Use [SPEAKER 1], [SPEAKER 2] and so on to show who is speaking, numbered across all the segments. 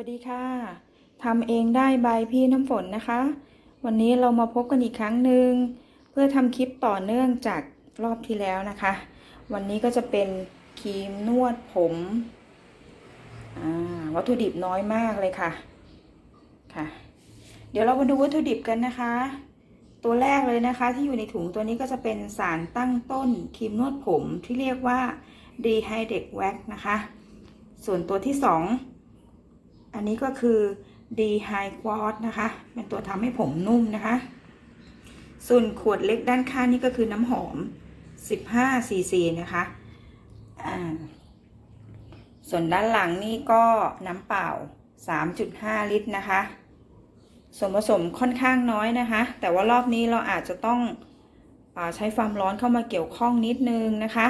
[SPEAKER 1] วัสดีค่ะทำเองได้ใบพี่น้ำฝนนะคะ วันนี้เรามาพบกันอีกครั้งหนึ่งเพื่อทำคลิปต่อเนื่องจากรอบที่แล้วนะคะ วันนี้ก็จะเป็นครีมนวดผมวัตถุดิบน้อยมากเลยค่ะค่ะ เดี๋ยวเรามาดูวัตถุดิบกันนะคะ ตัวแรกเลยนะคะ ที่อยู่ในถุงตัวนี้ก็จะเป็นสารตั้งต้นครีมนวดผมที่เรียกว่า d h y d r a t e Wax นะคะ ส่วนตัวที่สอง อันนี้ก็คือ D High Quad นะคะ เป็นตัวทำให้ผมนุ่มนะคะ ส่วนขวดเล็กด้านข้างนี่ก็คือน้ำหอม 15 cc นะคะส่วนด้านหลังนี่ก็น้ำเปล่า 3.5 ลิตรนะคะ ส่วนผสมค่อนข้างน้อยนะคะ แต่ว่ารอบนี้เราอาจจะต้องอใช้ความร้อนเข้ามาเกี่ยวข้องนิดนึงนะคะ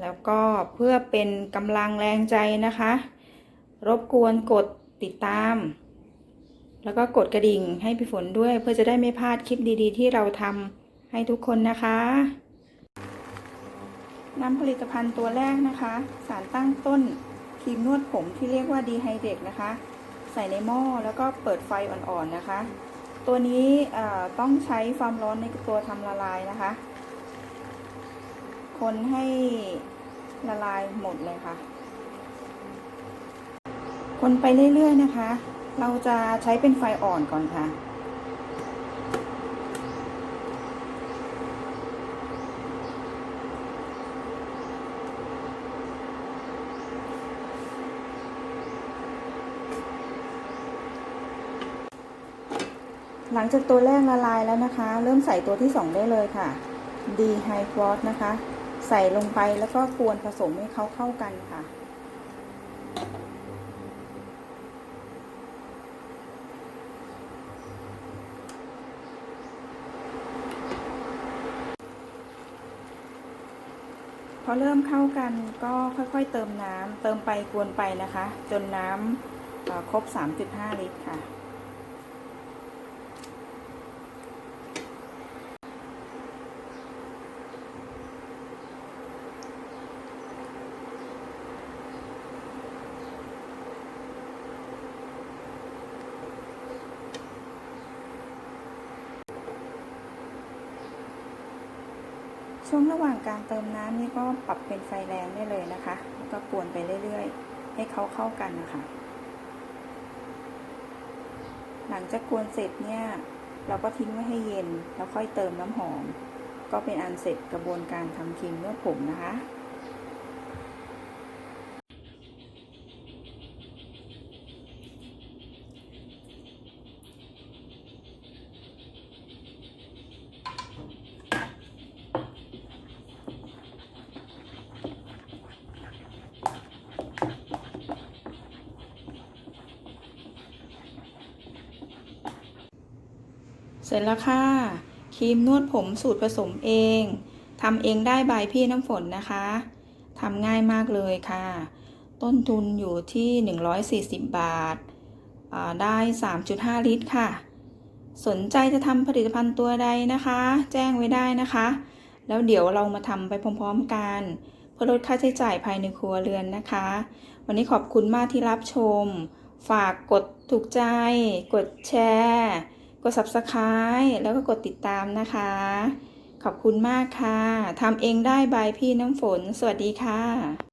[SPEAKER 1] แล้วก็เพื่อเป็นกำลังแรงใจนะคะ รบกวนกดติดตาม แล้วก็กดกระดิ่งให้พี่ฝนด้วย เพื่อจะได้ไม่พลาดคลิปดีๆ ที่เราทำให้ทุกคนนะคะนำผลิตภัณฑ์ตัวแรกนะคะ สารตั้งต้นครีมนวดผมที่เรียกว่าดีไฮเดกนะคะ ใส่ในหม้อแล้วก็เปิดไฟอ่อนๆนะคะ ตัวนี้ต้องใช้ความร้อนในตัวทำละลายนะคะ คนให้ละลายหมดเลยค่ะ คนไปเรื่อยๆนะคะ เราจะใช้เป็นไฟอ่อนก่อนค่ะ หลังจากตัวแรกละลายแล้วนะคะ เริ่มใส่ตัวที่2ได้เลยค่ะ D High f r o s t นะคะ ใส่ลงไปแล้วก็กวนผสมให้เขาเข้ากันค่ะ พอเริ่มเข้ากันก็ค่อยๆเติมน้ำเติมไปกวนไปนะคะ จนน้ำครบ 3.5 ลิตรค่ะ ช่วงระหว่างการเติมน้ำนี่ก็ปรับเป็นไฟแรงได้เลยนะคะ แล้วก็กวนไปเรื่อยๆ ให้เขาเข้ากันนะคะ หลังจากกวนเสร็จเนี่ย เราก็ทิ้งไว้ให้เย็น แล้วค่อยเติมน้ำหอม ก็เป็นอันเสร็จกระบวนการทำครีมนวดผมนะคะ ร็จแล้วค่ะ ครีมนวดผมสูตรผสมเองทำเองได้บายพี่น้ำฝนนะคะทำง่ายมากเลยค่ะ ต้นทุนอยู่ที่ 140 บาท ได้ 3.5 ลิตรค่ะ สนใจจะทำผลิตภัณฑ์ตัวใดนะคะ แจ้งไว้ได้นะคะ แล้วเดี๋ยวเรามาทำไปพร้อมๆกัน เพื่อลดค่าใช้จ่ายภายในครัวเรือนนะคะ วันนี้ขอบคุณมากที่รับชม ฝากกดถูกใจ กดแชร์ ด subscribe แล้วก็กดติดตามนะคะ ขอบคุณมากค่ะทำเองได้บายพี่น้ำฝน สวัสดีค่ะ